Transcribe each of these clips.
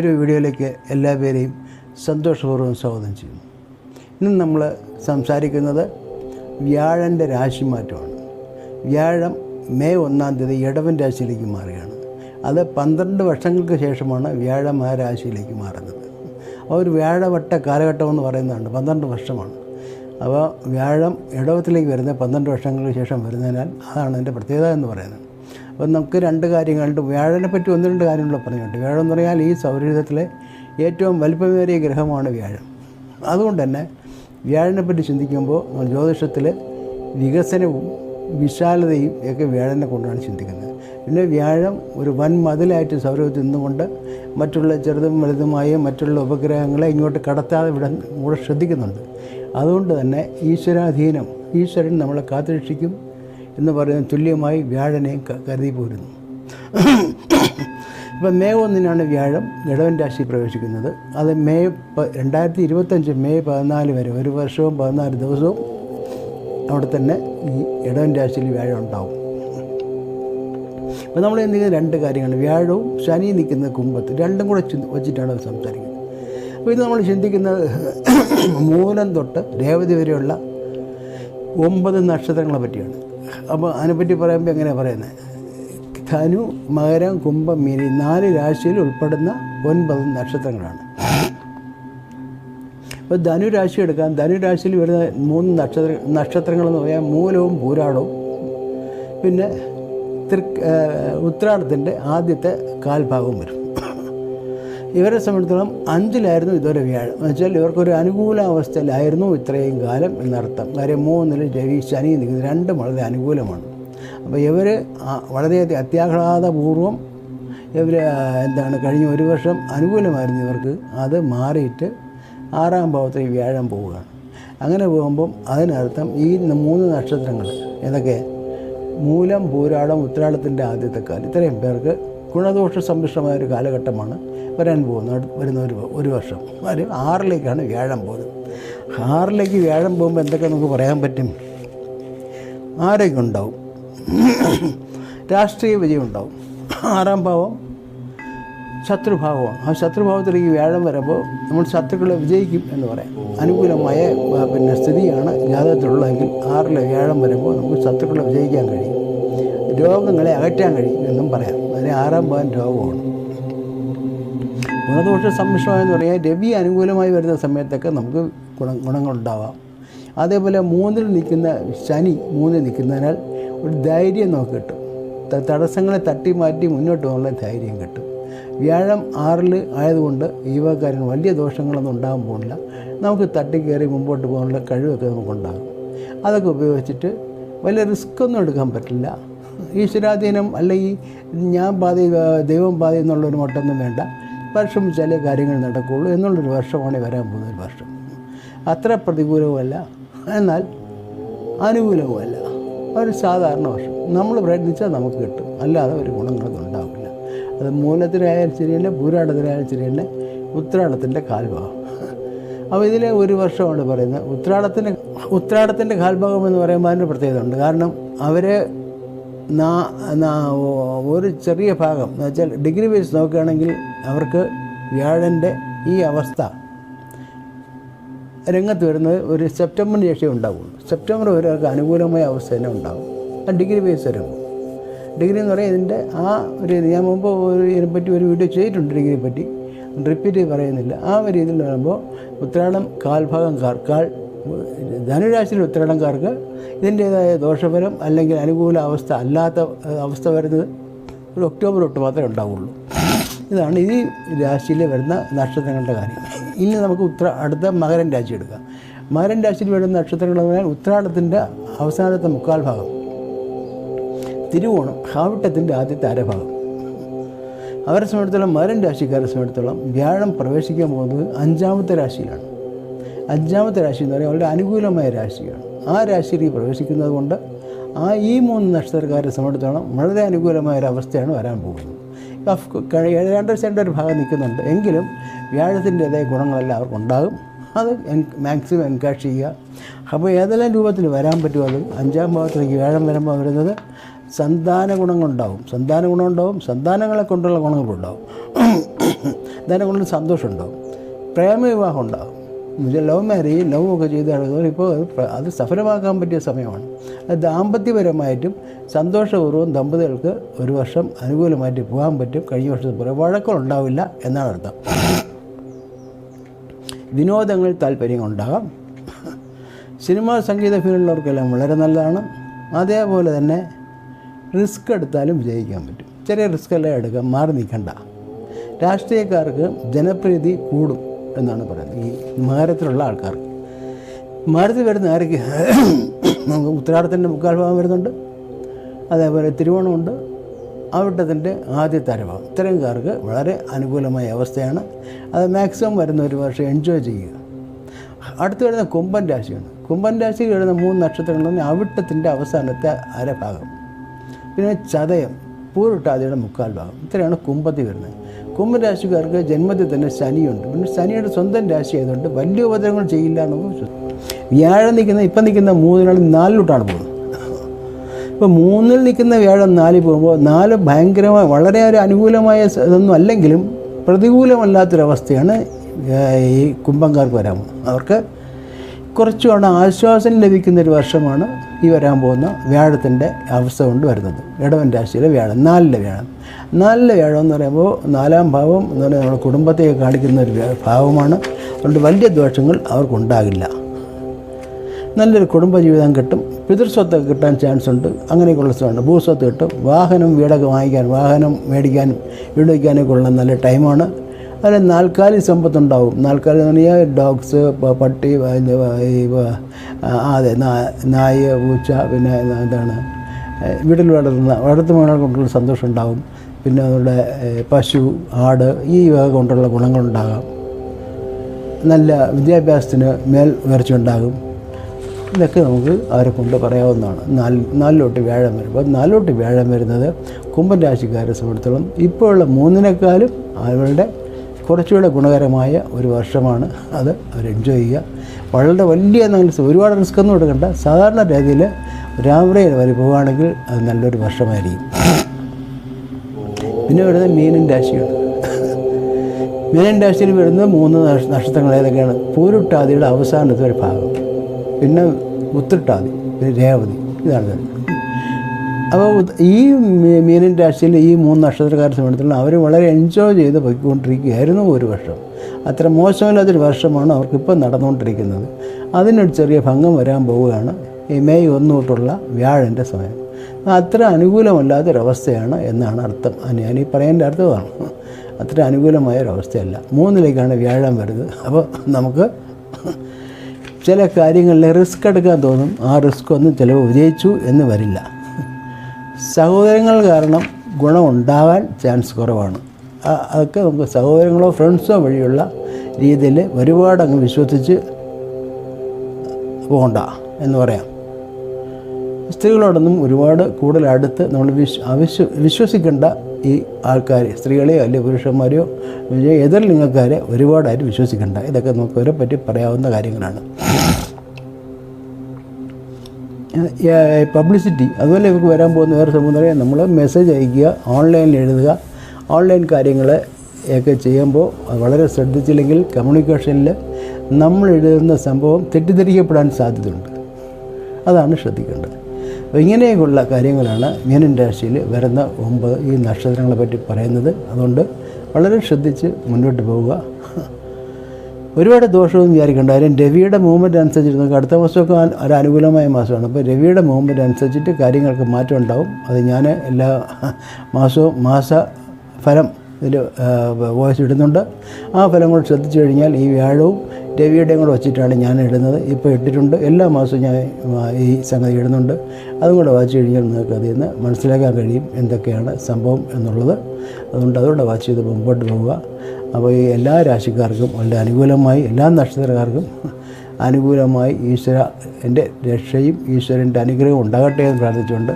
ഒരു വീഡിയോയിലേക്ക് എല്ലാ പേരെയും സന്തോഷപൂർവം സ്വാഗതം ചെയ്യുന്നു. ഇന്ന് നമ്മൾ സംസാരിക്കുന്നത് വ്യാഴന്റെ രാശിമാറ്റമാണ് വ്യാഴം മെയ് ഒന്നാം തീയതി ഇടവൻ രാശിയിലേക്ക് മാറുകയാണ്. അത് പന്ത്രണ്ട് വർഷങ്ങൾക്ക് ശേഷമാണ് വ്യാഴം ആ രാശിയിലേക്ക് മാറുന്നത്. ആ ഒരു വ്യാഴവട്ട കാലഘട്ടം എന്ന് പറയുന്നതാണ് പന്ത്രണ്ട് വർഷമാണ്. അപ്പോൾ വ്യാഴം ഇടവത്തിലേക്ക് വരുന്നത് പന്ത്രണ്ട് വർഷങ്ങൾക്ക് ശേഷം വരുന്നതിനാൽ അതാണ് അതിന്റെ പ്രത്യേകത എന്ന് പറയുന്നത്. അപ്പം നമുക്ക് രണ്ട് കാര്യങ്ങളുണ്ട്. വ്യാഴനെ പറ്റി ഒന്ന് രണ്ട് കാര്യങ്ങൾ പറഞ്ഞിട്ടുണ്ട്. വ്യാഴം എന്ന് പറഞ്ഞാൽ ഈ സൗരയുധത്തിലെ ഏറ്റവും വലിപ്പമേറിയ ഗ്രഹമാണ് വ്യാഴം. അതുകൊണ്ട് തന്നെ വ്യാഴനെ പറ്റി ചിന്തിക്കുമ്പോൾ ജ്യോതിഷത്തിൽ വികസനവും വിശാലതയും ഒക്കെ വ്യാഴനെ കൊണ്ടാണ് ചിന്തിക്കുന്നത്. പിന്നെ വ്യാഴം ഒരു വൻ മതിലായിട്ട് സൗരയൂഥത്തിൽ നിന്നുകൊണ്ട് മറ്റുള്ള ചെറുതും വലുതുമായ മറ്റുള്ള ഉപഗ്രഹങ്ങളെ ഇങ്ങോട്ട് കടത്താതെ വിടാൻ കൂടെ ശ്രദ്ധിക്കുന്നുണ്ട്. അതുകൊണ്ട് തന്നെ ഈശ്വരാധീനം ഈശ്വരൻ നമ്മളെ കാത്തുരക്ഷിക്കും. എന്ന് പറയുന്ന തുല്യമായി വ്യാഴനെ കരുതി പോരുന്നു. ഇപ്പം മെയ് ഒന്നിനാണ് വ്യാഴം ഘടവൻ രാശി പ്രവേശിക്കുന്നത്. അത് മെയ് രണ്ടായിരത്തി ഇരുപത്തഞ്ച് മെയ് പതിനാല് വരെ ഒരു വർഷവും പതിനാല് ദിവസവും അവിടെ തന്നെ ഈ ഇടവൻ രാശിയിൽ വ്യാഴം ഉണ്ടാവും. അപ്പോൾ നമ്മൾ എന്തെങ്കിലും രണ്ട് കാര്യങ്ങൾ വ്യാഴവും ശനി നിൽക്കുന്ന കുംഭത്ത് രണ്ടും കൂടെ വെച്ചിട്ടാണ് സംസാരിക്കുന്നത്. അപ്പോൾ ഇത് നമ്മൾ ചിന്തിക്കുന്നത് മൂലം തൊട്ട് രേവതി വരെയുള്ള ഒമ്പത് നക്ഷത്രങ്ങളെ പറ്റിയാണ്. അപ്പോൾ അതിനെപ്പറ്റി പറയുമ്പോൾ എങ്ങനെയാണ് പറയുന്നത് ധനു മകരം കുംഭം മീനി നാല് രാശിയിൽ ഉൾപ്പെടുന്ന ഒൻപത് നക്ഷത്രങ്ങളാണ്. അപ്പോൾ ധനുരാശി എടുക്കാം. ധനുരാശിയിൽ വരുന്ന മൂന്ന് നക്ഷത്ര നക്ഷത്രങ്ങളെന്ന് പറയാൻ മൂലവും പൂരാടവും പിന്നെ തൃ ഉത്രാടത്തിന്റെ ആദ്യത്തെ കാൽഭാഗവും വരും. ഇവരെ സംബന്ധിച്ചിടത്തോളം അഞ്ചിലായിരുന്നു ഇതുവരെ വ്യാഴം. എന്ന് വെച്ചാൽ ഇവർക്കൊരു അനുകൂല അവസ്ഥയിലായിരുന്നു ഇത്രയും കാലം എന്നർത്ഥം. കാര്യം മൂന്നിൽ രവി ശനി നിൽക്കുന്നത് രണ്ടും വളരെ അനുകൂലമാണ്. അപ്പോൾ ഇവർ വളരെയധികം അത്യാഹ്ലാദപൂർവം ഇവർ എന്താണ് കഴിഞ്ഞ ഒരു വർഷം അനുകൂലമായിരുന്നു ഇവർക്ക്. അത് മാറിയിട്ട് ആറാം ഭാവത്തിൽ വ്യാഴം പോവുകയാണ്. അങ്ങനെ പോകുമ്പം അതിനർത്ഥം ഈ മൂന്ന് നക്ഷത്രങ്ങൾ ഏതൊക്കെ? മൂലം പൂരാടം ഉത്രാടത്തിന്റെ ആദ്യത്തെ കാലം. ഇത്രയും പേർക്ക് ഗുണദോഷ സമ്മിശ്രമായ ഒരു കാലഘട്ടമാണ്. വരാൻ പോകുന്നത് വരുന്ന ഒരു ഒരു വർഷം. ഒരു ആറിലേക്കാണ് വ്യാഴം പോകുന്നത്. ആറിലേക്ക് വ്യാഴം പോകുമ്പോൾ എന്തൊക്കെ നമുക്ക് പറയാൻ പറ്റും? ആരൊക്കെ ഉണ്ടാവും രാഷ്ട്രീയ വിജയം ഉണ്ടാവും ആറാം ഭാവം ശത്രുഭാവമാണ്. ആ ശത്രുഭാവത്തിലേക്ക് വ്യാഴം വരുമ്പോൾ നമ്മൾ ശത്രുക്കളെ വിജയിക്കും എന്ന് പറയാം. അനുകൂലമായ പിന്നെ സ്ഥിതിയാണ് ജാതകത്തിലുള്ളതെങ്കിൽ ആറിലെ വ്യാഴം വരുമ്പോൾ നമുക്ക് ശത്രുക്കളെ വിജയിക്കാൻ കഴിയും. രോഗങ്ങളെ അകറ്റാൻ കഴിയും എന്നും പറയാം. അതിന് ആറാം ഭാവം രോഗമാണ്. ഗുണദോഷ സമ്മിശ്രം എന്ന് പറഞ്ഞാൽ രവി അനുകൂലമായി വരുന്ന സമയത്തൊക്കെ നമുക്ക് ഗുണ ഗുണങ്ങളുണ്ടാവാം. അതേപോലെ മൂന്നിൽ നിൽക്കുന്ന ശനി മൂന്നിൽ നിൽക്കുന്നതിനാൽ ഒരു ധൈര്യം നമുക്ക് കിട്ടും. തടസ്സങ്ങളെ തട്ടി മാറ്റി മുന്നോട്ട് പോകാനുള്ള ധൈര്യം കിട്ടും. വ്യാഴം ആറിൽ ആയതുകൊണ്ട് ഈ വലിയ ദോഷങ്ങളൊന്നും ഉണ്ടാകാൻ പോകുന്നില്ല. നമുക്ക് തട്ടി തട്ടിക്കയറി മുമ്പോട്ട് പോകാനുള്ള കഴിവൊക്കെ നമുക്കുണ്ടാകും. അതൊക്കെ ഉപയോഗിച്ചിട്ട് വലിയ റിസ്ക് ഒന്നും എടുക്കാൻ പറ്റില്ല. ഈശ്വരാധീനം അല്ലെങ്കിൽ ഞാൻ പാതി ദൈവം പാതി എന്നുള്ളൊരു മട്ടൊന്നും വേണ്ട. വർഷം ചില കാര്യങ്ങൾ നടക്കുകയുള്ളൂ എന്നുള്ളൊരു വർഷമാണ് വരാൻ പോകുന്ന ഒരു വർഷം. അത്ര പ്രതികൂലവുമല്ല. എന്നാൽ അനുകൂലവുമല്ല. ഒരു സാധാരണ വർഷം. നമ്മൾ പ്രയത്നിച്ചാൽ നമുക്ക് കിട്ടും. അല്ലാതെ ഒരു ഗുണങ്ങളൊന്നും ഉണ്ടാവില്ല. അത് മൂലത്തിലായാലും ശരിയല്ല പൂരാടത്തിലായാലും ശരിയല്ല ഉത്രാടത്തിന്റെ കാൽഭാഗം. അപ്പോൾ ഇതിലെ ഒരു വർഷമാണ് പറയുന്നത്. ഉത്രാടത്തിന്റെ ഉത്രാടത്തിന്റെ കാൽഭാഗം എന്ന് പറയുമ്പോൾ അതിന്റെ പ്രത്യേകത ഉണ്ട്. കാരണം നാ- ഒരു ചെറിയ ഭാഗം. എന്ന് വെച്ചാൽ ഡിഗ്രി വൈസ് നോക്കുകയാണെങ്കിൽ അവർക്ക് വ്യാഴന്റെ ഈ അവസ്ഥ രംഗത്ത് വരുന്നത് ഒരു സെപ്റ്റംബറിന് ശേഷമേ ഉണ്ടാവുള്ളൂ. സെപ്റ്റംബർ വരെ അവർക്ക് അനുകൂലമായ അവസ്ഥ തന്നെ ഉണ്ടാകും ഡിഗ്രി വൈസ് വരുമ്പോൾ ഡിഗ്രി എന്ന് പറയുന്നത് ഇതിന്റെ ആ ഒരു ഞാൻ മുമ്പ് ഒരു ഇതിനെപ്പറ്റി ഒരു വീഡിയോ ചെയ്തിട്ടുണ്ട് ഡിഗ്രിയെ പറ്റി. റിപ്പീറ്റ് പറയുന്നില്ല. ആ ഒരു രീതിയിൽ വരുമ്പോൾ ഉത്രാടം കാൽഭാഗം കാൽ ധനുരാശിയിലെ ഉത്തരടങ്കാർക്ക് ഇതിന്റേതായ ദോഷഫലം അല്ലെങ്കിൽ അനുകൂല അവസ്ഥ അല്ലാത്ത അവസ്ഥ വരുന്നത് ഒരു ഒക്ടോബർ തൊട്ട് മാത്രമേ ഉണ്ടാവുള്ളൂ. ഇതാണ് ഈ രാശിയിൽ വരുന്ന നക്ഷത്രങ്ങളുടെ കാര്യം. ഇനി നമുക്ക് ഉത്ര അടുത്ത മകരൻ രാശി എടുക്കാം. മകരൻ രാശിയിൽ വരുന്ന നക്ഷത്രങ്ങൾ എന്ന് പറഞ്ഞാൽ ഉത്രാടത്തിന്റെ അവസാനത്തെ മുക്കാൽ ഭാഗം തിരുവോണം ഹാവിട്ടത്തിന്റെ ആദ്യത്തെ അരഭാഗം. അവരെ സംബന്ധിച്ചിടത്തോളം മകരൻ രാശിക്കാരെ സംബന്ധിച്ചിടത്തോളം വ്യാഴം പ്രവേശിക്കാൻ പോകുന്നത് അഞ്ചാമത്തെ രാശിയിലാണ്. അഞ്ചാമത്തെ രാശി എന്ന് പറയുന്നത് വളരെ അനുകൂലമായ രാശിയാണ്. ആ രാശിയിലേക്ക് പ്രവേശിക്കുന്നത് കൊണ്ട് ആ ഈ മൂന്ന് നക്ഷത്രക്കാരെ സംബന്ധിച്ചോളം വളരെ അനുകൂലമായ ഒരു അവസ്ഥയാണ് വരാൻ പോകുന്നത്. ഏതാണ്ട് സെന്റെ ഒരു ഭാഗം നിൽക്കുന്നുണ്ട്. എങ്കിലും വ്യാഴത്തിന്റെതായ ഗുണങ്ങളെല്ലാം അവർക്കുണ്ടാകും. അത് മാക്സിമം എൻകാഷ് ചെയ്യുക. അപ്പോൾ ഏതെല്ലാം രൂപത്തിൽ വരാൻ പറ്റുമോ അത് അഞ്ചാം ഭാഗത്തേക്ക് വ്യാഴം വരുമ്പോൾ വരുന്നത് സന്താന ഗുണങ്ങളുണ്ടാവും. സന്താന ഗുണമുണ്ടാവും സന്താനങ്ങളെ കൊണ്ടുള്ള ഗുണങ്ങളുണ്ടാവും. അതിനെ കൊണ്ട് സന്തോഷമുണ്ടാവും. പ്രേമവിവാഹം എന്നുവെച്ചാൽ ലവ് മാരേജ് ലവ് ഒക്കെ ചെയ്ത് ഇപ്പോൾ അത് സഫലമാക്കാൻ പറ്റിയ സമയമാണ്. ദാമ്പത്യപരമായിട്ടും സന്തോഷപൂർവം ദമ്പതികൾക്ക് ഒരു വർഷം അനുകൂലമായിട്ട് പോകാൻ പറ്റും. കഴിഞ്ഞ വർഷത്തെ പോലെ വഴക്കമുണ്ടാവില്ല എന്നാണ് അർത്ഥം. വിനോദങ്ങൾ താല്പര്യങ്ങൾ ഉണ്ടാകാം. സിനിമ സംഗീത ഫീൽഡിലുള്ളവർക്കെല്ലാം വളരെ നല്ലതാണ്. അതേപോലെ തന്നെ റിസ്ക് എടുത്താലും വിജയിക്കാൻ പറ്റും. ചെറിയ റിസ്ക് എല്ലാം എടുക്കാം മാറി നിൽക്കണ്ട. രാഷ്ട്രീയക്കാർക്ക് ജനപ്രീതി കൂടും. എന്നാണ് പറയുന്നത്. ഈ മകരത്തിലുള്ള ആൾക്കാർക്ക് മകരത്തിൽ വരുന്ന ആർക്ക് ഉത്തരാടത്തിന്റെ മുക്കാൽ ഭാഗം വരുന്നുണ്ട്. അതേപോലെ തിരുവോണമുണ്ട്. അവിട്ടത്തിന്റെ ആദ്യത്തെ അരഭാഗം ഇത്തരംകാർക്ക് വളരെ അനുകൂലമായ അവസ്ഥയാണ്. അത് മാക്സിമം വരുന്ന ഒരു വർഷം എൻജോയ് ചെയ്യുക. അടുത്ത് വരുന്ന കുംഭൻ രാശിയാണ്. കുംഭൻ രാശിയിൽ വരുന്ന മൂന്ന് നക്ഷത്രങ്ങളെന്ന് അവിട്ടത്തിന്റെ അവസാനത്തെ അരഭാഗം. പിന്നെ ചതയം പൂരിട്ടാതിയുടെ മുക്കാൽ ഭാഗം ഇത്രയാണ് കുംഭത്തിൽ വരുന്നത്. കുംഭൻ രാശിക്കാർക്ക് ജന്മത്തിൽ തന്നെ ശനിയുണ്ട്. പിന്നെ ശനിയുടെ സ്വന്തം രാശി ആയതുകൊണ്ട് വലിയ ഉപദ്രവങ്ങൾ ചെയ്യില്ല വിശ്വസിക്കുന്നു വ്യാഴം നിൽക്കുന്ന ഇപ്പം നിൽക്കുന്ന മൂന്നിനാൾ നാലിലോട്ടാണ് പോകുന്നത്. ഇപ്പോൾ മൂന്നിൽ നിൽക്കുന്ന വ്യാഴം നാലിൽ പോകുമ്പോൾ നാല് ഭയങ്കരമായ വളരെ ഒരു അനുകൂലമായ ഇതൊന്നും അല്ലെങ്കിലും പ്രതികൂലമല്ലാത്തൊരവസ്ഥയാണ് ഈ കുംഭംകാർക്ക് വരാൻ അവർക്ക് കുറച്ചുകൂടെ ആശ്വാസം ലഭിക്കുന്ന ഒരു വർഷമാണ് ഈ വരാൻ പോകുന്ന വ്യാഴത്തിന്റെ അവസ്ഥ കൊണ്ട് വരുന്നത്. ഇടവൻ രാശിയിലെ വ്യാഴം നാലിലെ വ്യാഴം. നാലിലെ വ്യാഴം എന്ന് പറയുമ്പോൾ നാലാം ഭാവം എന്ന് പറയുന്നത് നമ്മുടെ കുടുംബത്തെ കാണിക്കുന്ന ഒരു ഭാവമാണ്. അതുകൊണ്ട് വലിയ ദോഷങ്ങൾ അവർക്കുണ്ടാകില്ല. നല്ലൊരു കുടുംബജീവിതം കിട്ടും. പിതൃസ്വത്ത് കിട്ടാൻ ചാൻസ് ഉണ്ട്. അങ്ങനെയൊക്കെയുള്ള സ്ഥലമുണ്ട്. ഭൂസ്വത്ത് കിട്ടും. വാഹനം വീടൊക്കെ വാങ്ങിക്കാൻ വാഹനം മേടിക്കാനും വീട് വയ്ക്കാനൊക്കെ ഉള്ള നല്ല ടൈമാണ് അതിൽ നാൽക്കാലി സമ്പത്തുണ്ടാവും. നാൽക്കാലി എന്ന് പറഞ്ഞാൽ ഡോഗ്സ് പട്ടി അതെ നായ പൂച്ച പിന്നെ എന്താണ് വീട്ടിൽ വളർത്തുന്ന വളർത്തു മൃഗങ്ങളെ കൊണ്ടുള്ള സന്തോഷം ഉണ്ടാവും പിന്നെ അവരുടെ പശു ആട് ഈ വക കൊണ്ടുള്ള ഗുണങ്ങളുണ്ടാകാം. നല്ല വിദ്യാഭ്യാസത്തിന് മേൽ ഉയർച്ച ഉണ്ടാകും ഇതൊക്കെ നമുക്ക് അവരെ കൊണ്ട് പറയാവുന്നതാണ്. നാല് നാലിലോട്ട് വ്യാഴം വരും അപ്പോൾ നാലിലോട്ട് വ്യാഴം വരുന്നത് കുംഭൻ രാശിക്കാരെ സംബന്ധിച്ചിടത്തോളം ഇപ്പോഴുള്ള മൂന്നിനേക്കാളും അവരുടെ കുറച്ചുകൂടെ ഗുണകരമായ ഒരു വർഷമാണ് അത് അവർ എൻജോയ് ചെയ്യുക. വളരെ വലിയ എന്തെങ്കിലും ഒരുപാട് റിസ്ക് ഒന്നും എടുക്കണ്ട. സാധാരണ രീതിയിൽ രാവിലെ വരെ പോവുകയാണെങ്കിൽ അത് നല്ലൊരു വർഷമായിരിക്കും. പിന്നെ വരുന്നത് മീനൻ രാശിയാണ്. മീനൻ രാശിയിൽ വരുന്ന മൂന്ന് നക്ഷ- നക്ഷത്രങ്ങൾ ഏതൊക്കെയാണ്? പൂരുട്ടാതിയുടെ അവസാനത്തെ ഒരു ഭാഗം. പിന്നെ ഉത്രട്ടാതി പിന്നെ രേവതി ഇതാണ്. വരുന്നത് അപ്പോൾ ഈ മീനൻ രാശിയിൽ ഈ മൂന്ന് നക്ഷത്രക്കാരെ സംബന്ധിച്ചിടത്തോളം അവർ വളരെ എൻജോയ് ചെയ്ത് പോയിക്കൊണ്ടിരിക്കുകയായിരുന്നു ഒരു വർഷം. അത്ര മോശമില്ലാത്തൊരു വർഷമാണ് അവർക്കിപ്പോൾ നടന്നുകൊണ്ടിരിക്കുന്നത്. അതിനൊരു ചെറിയ ഭംഗം വരാൻ പോവുകയാണ്. ഈ മെയ് ഒന്ന് തൊട്ടുള്ള വ്യാഴന്റെ സമയം. അത്ര അനുകൂലമല്ലാത്തൊരവസ്ഥയാണ് എന്നാണ് അർത്ഥം. ഞാൻ ഈ പറയേണ്ട അർത്ഥമാണ്. അത്ര അനുകൂലമായ ഒരവസ്ഥയല്ല മൂന്നിലേക്കാണ് വ്യാഴം വരുന്നത്. അപ്പോൾ നമുക്ക് ചില കാര്യങ്ങളിൽ റിസ്ക് എടുക്കാൻ തോന്നും. ആ റിസ്ക് ഒന്നും ചിലവ് വിജയിച്ചു എന്ന് വരില്ല. സഹോദരങ്ങൾ കാരണം ഗുണമുണ്ടാവാൻ ചാൻസ് കുറവാണ്. അതൊക്കെ നമുക്ക് സഹോദരങ്ങളോ ഫ്രണ്ട്സോ വഴിയുള്ള രീതിയിൽ ഒരുപാട് അങ്ങ് വിശ്വസിച്ച് പോകണ്ട എന്ന് പറയാം. സ്ത്രീകളോടൊന്നും ഒരുപാട് കൂടുതൽ അടുത്ത് നമ്മൾ വിശ്വ അവിശ്വ വിശ്വസിക്കേണ്ട ഈ ആൾക്കാർ സ്ത്രീകളെയോ അല്ലെങ്കിൽ പുരുഷന്മാരെയോ എതിർ ലിംഗക്കാരെ ഒരുപാടായിട്ട് വിശ്വസിക്കേണ്ട. ഇതൊക്കെ നമുക്ക് ഇവരെ പറ്റി പറയാവുന്ന കാര്യങ്ങളാണ്. പബ്ലിസിറ്റി അതുപോലെ ഇവർക്ക് വരാൻ പോകുന്ന വേറെ സംഭവം നമ്മൾ മെസ്സേജ് അയക്കുക ഓൺലൈനിൽ എഴുതുക. ഓൺലൈൻ കാര്യങ്ങൾ ഒക്കെ ചെയ്യുമ്പോൾ വളരെ ശ്രദ്ധിച്ചില്ലെങ്കിൽ കമ്മ്യൂണിക്കേഷനിൽ നമ്മൾ എഴുതുന്ന സംഭവം തെറ്റിദ്ധരിക്കപ്പെടാൻ സാധ്യതയുണ്ട്. അതാണ് ശ്രദ്ധിക്കേണ്ടത്. അപ്പോൾ ഇങ്ങനെയൊക്കെയുള്ള കാര്യങ്ങളാണ് മീനൻ രാശിയിൽ വരുന്ന ഒമ്പത് ഈ നക്ഷത്രങ്ങളെ പറ്റി പറയുന്നത്. അതുകൊണ്ട് വളരെ ശ്രദ്ധിച്ച് മുന്നോട്ട് പോവുക. ഒരുപാട് ദോഷവും വിചാരിക്കേണ്ട. കാര്യം രവിയുടെ മൂവ്മെന്റ് അനുസരിച്ചിട്ട് നമുക്ക് അടുത്ത മാസമൊക്കെ ഒരു അനുകൂലമായ മാസമാണ്. അപ്പോൾ രവിയുടെ മൂവ്മെന്റ് അനുസരിച്ചിട്ട് കാര്യങ്ങൾക്ക് മാറ്റം ഉണ്ടാവും. അത് ഞാൻ എല്ലാ മാസവും മാസ ഫലം ഇതിൽ വോയിസ് ഇടുന്നുണ്ട്. ആ ഫലം കൂടെ ശ്രദ്ധിച്ചു കഴിഞ്ഞാൽ ഈ വ്യാഴവും രവിയുടെയും കൂടെ വച്ചിട്ടാണ് ഞാൻ ഇടുന്നത്. ഇപ്പോൾ ഇട്ടിട്ടുണ്ട്. എല്ലാ മാസവും ഞാൻ ഈ സംഗതി ഇടുന്നുണ്ട്. അതും കൂടെ വായിച്ചു കഴിഞ്ഞാൽ നിങ്ങൾക്ക് അതിൽ നിന്ന് മനസ്സിലാക്കാൻ കഴിയും എന്തൊക്കെയാണ് സംഭവം എന്നുള്ളത്. അതുകൊണ്ട് അതുകൊണ്ട് വാച്ച് ചെയ്ത് മുമ്പോട്ട് പോവുക. അപ്പോൾ ഈ എല്ലാ രാശിക്കാർക്കും വളരെ അനുകൂലമായി എല്ലാ നക്ഷത്രക്കാർക്കും അനുകൂലമായി ഈശ്വര എന്റെ രക്ഷയും ഈശ്വരന്റെ അനുഗ്രഹവും ഉണ്ടാകട്ടെ എന്ന് പ്രാർത്ഥിച്ചുകൊണ്ട്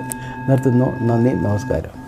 നിർത്തുന്നു. നന്ദി നമസ്കാരം.